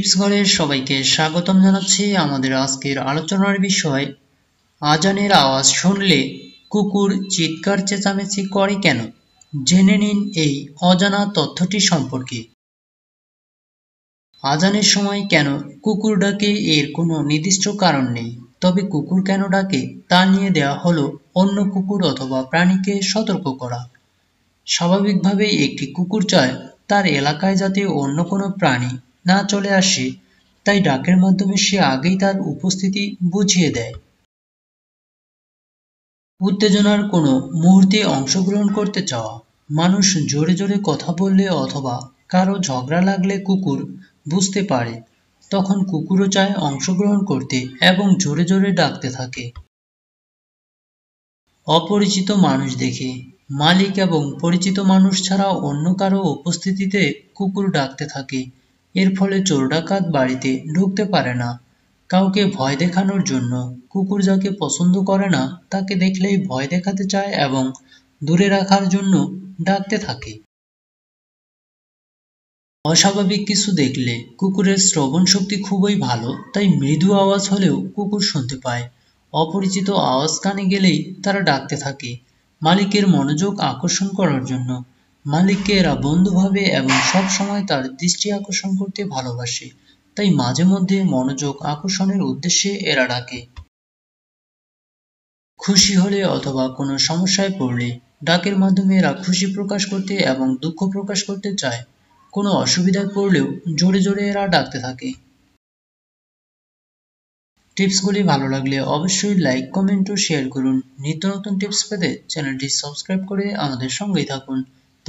Tips ঘরের সবাইকে স্বাগতম জানাচ্ছি আমাদের আজকের আলোচনার বিষয়, আজানের আওয়াজ শুনলে কুকুর চিৎকার চেঁচামেচি করে কেন? জেনে নিন এই অজানা তথ্যটি সম্পর্কে। আজানের সময় কেন কুকুর ডাকে এর কোনো নির্দিষ্ট কারণ নেই, তবে কুকুর কেন ডাকে তা নিয়ে দেওয়া হলো অন্য কুকুর অথবা প্রাণীকে সতর্ক করা। স্বাভাবিকভাবেই একটি কুকুর চায় তার এলাকায় যাতে অন্য কোনো প্রাণী না চলে আসে, তাই ডাকের মাধ্যমে সে আগেই তার উপস্থিতি বুঝিয়ে দেয়। উত্তেজনার কোনো মুহূর্তে অংশগ্রহণ করতে চাওয়া মানুষ জোরে জোরে কথা বললে অথবা কারও ঝগড়া লাগলে কুকুর বুঝতে পারে, তখন কুকুরও চায় অংশগ্রহণ করতে এবং জোরে জোরে ডাকতে থাকে। অপরিচিত মানুষ দেখে মালিক এবং পরিচিত মানুষ ছাড়া অন্য কারও উপস্থিতিতে কুকুর ডাকতে থাকে। এর ফলে চোর ডাকাত বাড়িতে ঢুকতে পারে না। কাউকে ভয় দেখানোর জন্য কুকুর যাকে পছন্দ করে না, তাকে দেখলেই ভয় দেখাতে চায় এবং দূরে রাখার জন্য ডাকতে থাকে। অস্বাভাবিক কিছু দেখলে কুকুরের শ্রবণ শক্তি খুবই ভালো, তাই মৃদু আওয়াজ হলেও কুকুর শুনতে পায়। অপরিচিত আওয়াজ কানে গেলেই তারা ডাকতে থাকে। মালিকের মনোযোগ আকর্ষণ করার জন্য মালিককে এরা বন্ধু ভাবে এবং সব সময় তার দৃষ্টি আকর্ষণ করতে ভালোবাসে, তাই মাঝে মধ্যে মনোযোগ আকর্ষণের উদ্দেশ্যে এরা ডাকে। খুশি হলে অথবা কোনো সমস্যায় পড়লে ডাকের মাধ্যমে এরা খুশি প্রকাশ করতে এবং দুঃখ প্রকাশ করতে চায়। কোনো অসুবিধায় পড়লেও জোরে জোরে এরা ডাকতে থাকে। টিপসগুলি ভালো লাগলে অবশ্যই লাইক, কমেন্ট ও শেয়ার করুন। নিত্য নতুন টিপস পেতে চ্যানেলটি সাবস্ক্রাইব করে আমাদের সঙ্গেই থাকুন।